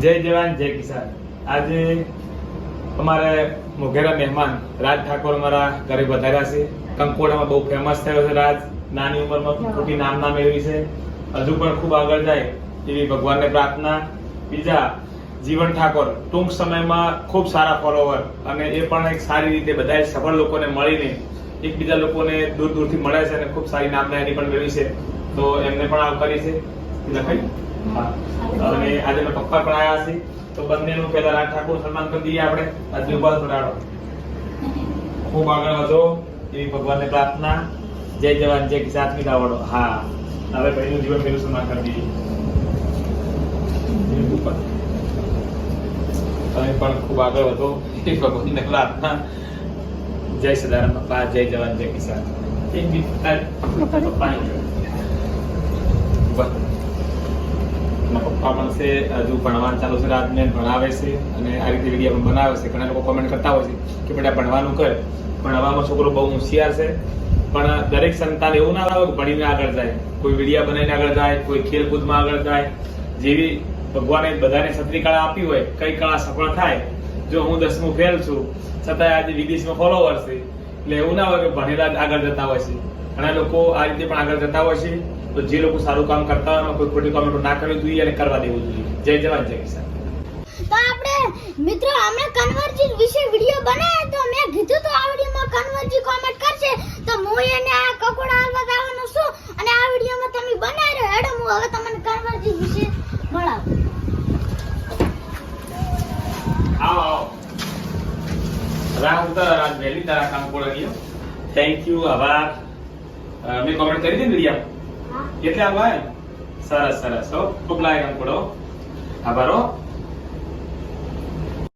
જય જવાન જય કિસાન. આજે અમારે મોઘેરા મહેમાન રાજ ઠાકોર અમારા ઘરે વધાર્યા છે. કંકોડામાં બહુ ફેમસ થયો છે રાજ. નાની ઉંમરમાં ખોટી નામના મેળવી છે. હજુ પણ ખૂબ આગળ જાય એવી ભગવાનને પ્રાર્થના. બીજા જીવન ઠાકોર ટૂંક સમયમાં ખૂબ સારા ફોલોવર અને એ પણ એક સારી રીતે બધા સફળ લોકોને મળીને એકબીજા લોકોને દૂર દૂરથી મળે છે અને ખૂબ સારી નામના એની પણ મેળવી છે. તો એમને પણ આવકારી છે. લખાઈ? અને આજે મેં પપ્પા પણ આવ્યા છે તો બંનેનું પહેલા રાજ ઠાકોર સન્માન કરી દઈએ આપણે. આજે ઊભા થોડાડો ખૂબ આગળ વધો એવી ભગવાનને પ્રાર્થના. જય જવાન જય કિસાનની આવડો હા. હવે ભાઈનું જીવન પેલું સન્માન કરી દઈએ. તમે પણ ખૂબ આગળ વધો. એ ભગવાનને પ્રાર્થના. જય સદારામ પપ્પા જય જવાન જય કિસાન. એક બી પપ્પાની મારા પપ્પા પણ છે હજુ ભણવાનું ચાલુ છે રાતને ભણાવે છે અને આ રીતે વીડિયો બનાવે છે. ઘણા લોકો કોમેન્ટ કરતા હોય છે કે બેટા ભણવાનું કર. ભણવામાં છોકરો બહુ હોશિયાર છે. પણ દરેક સંતાન એવું ના કે ભણીને આગળ જાય. કોઈ વિડીયા બનાવીને આગળ જાય, કોઈ ખેલકૂદમાં આગળ જાય. જેવી ભગવાને બધાને સત્રી કળા આપી હોય, કઈ કળા સફળ થાય? જો હું દસમું ફેલ છું, છતાંય આજે વિદેશમાં ફોલોવર છે. એટલે એવું ના હોય કે ભણેલા આગળ જતા હોય છે. ઘણા લોકો આ રીતે પણ આગળ જતા હોય છે, તો જે લોકો સારું કામ કરતા હોય કોઈ ખોટી કોમેન્ટો ના કરવી જોઈએ અને કરવા દેવું જોઈએ. જય જવાન, જય કિસાન. તો આપણે મિત્રો અમે કન્વર્જી વિશે વિડિયો બનાવ્યો તો મેં કીધું તો આ વિડિયોમાં કન્વર્જી કોમેન્ટ કરશે. તો હું એને આ કકોડા હાલવા જવાનું છું અને આ વિડિયોમાં તમે બનાવ્યો હેડો, હું હવે તમને કન્વર્જી વિશે મળાવું. ઉતાર વહેલી તારા કામ ગયો થેન્ક યુ આભાર. મેં કોમેન્ટ કરી દીધી વીડિયો કેટલે આભાર? સરસ સરસ. હો ખૂબ લાગે કામ આભારો આભાર હો.